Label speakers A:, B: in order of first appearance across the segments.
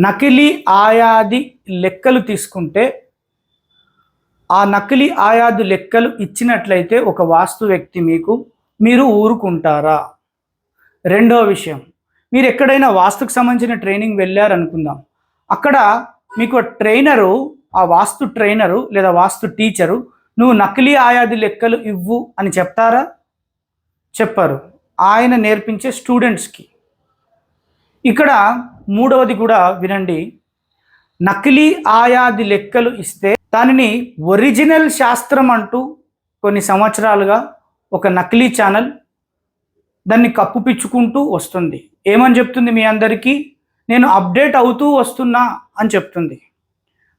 A: నకిలీ ఆయాది లెక్కలు తీసుకుంటే ఆ నకిలీ ఆయాదు లెక్కలు ఇచ్చినట్లయితే ఒక వాస్తు వ్యక్తి మీకు మీరు ఊరుకుంటారా? రెండో విషయం మీరు ఎక్కడైనా వాస్తుకు సంబంధించిన ట్రైనింగ్ వెళ్ళారనుకుందాం. అక్కడ మీకు ట్రైనరు ఆ వాస్తు ట్రైనరు లేదా వాస్తు టీచరు నువ్వు నకిలీ ఆయాది లెక్కలు ఇవ్వు అని చెప్తారా? చెప్పారు. ఆయన నేర్పించే స్టూడెంట్స్కి. ఇక్కడ మూడవది కూడా వినండి. నకిలీ ఆయాది లెక్కలు ఇస్తే దానిని ఒరిజినల్ శాస్త్రం అంటూ కొన్ని సంవత్సరాలుగా ఒక నకిలీ ఛానల్ దాన్ని కప్పుపిచ్చుకుంటూ వస్తుంది. ఏమని చెప్తుంది మీ అందరికీ? నేను అప్డేట్ అవుతూ వస్తున్నా అని చెప్తుంది.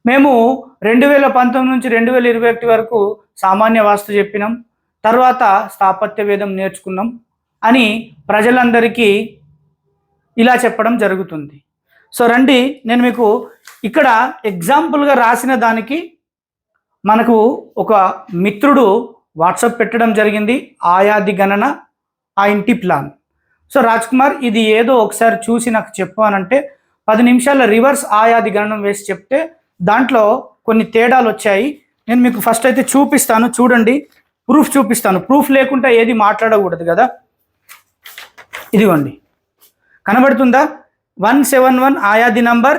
A: మేము రెండు వేల పంతొమ్మిది నుంచి రెండు వేల ఇరవై ఒకటి వరకు సామాన్య వాస్తు చెప్పినాం. తర్వాత స్థాపత్య వేదం నేర్చుకున్నాం అని ప్రజలందరికీ ఇలా చెప్పడం జరుగుతుంది. సో రండి నేను మీకు ఇక్కడ ఎగ్జాంపుల్గా రాసిన దానికి మనకు ఒక మిత్రుడు వాట్సాప్ పెట్టడం జరిగింది ఆయాది గణన ఆ ఇంటి ప్లాన్ సో రాజ్ కుమార్ ఇది ఏదో ఒకసారి చూసి నాకు చెప్పు అనంటే పది నిమిషాల రివర్స్ ఆయాది గణనం వేసి చెప్తే దాంట్లో కొన్ని తేడాలు వచ్చాయి. నేను మీకు ఫస్ట్ అయితే చూపిస్తాను చూడండి. ప్రూఫ్ చూపిస్తాను. ప్రూఫ్ లేకుండా ఏది మాట్లాడకూడదు కదా? ఇదిగోండి. కనబడుతుందా? వన్ సెవెన్ వన్ ఆయాది నంబర్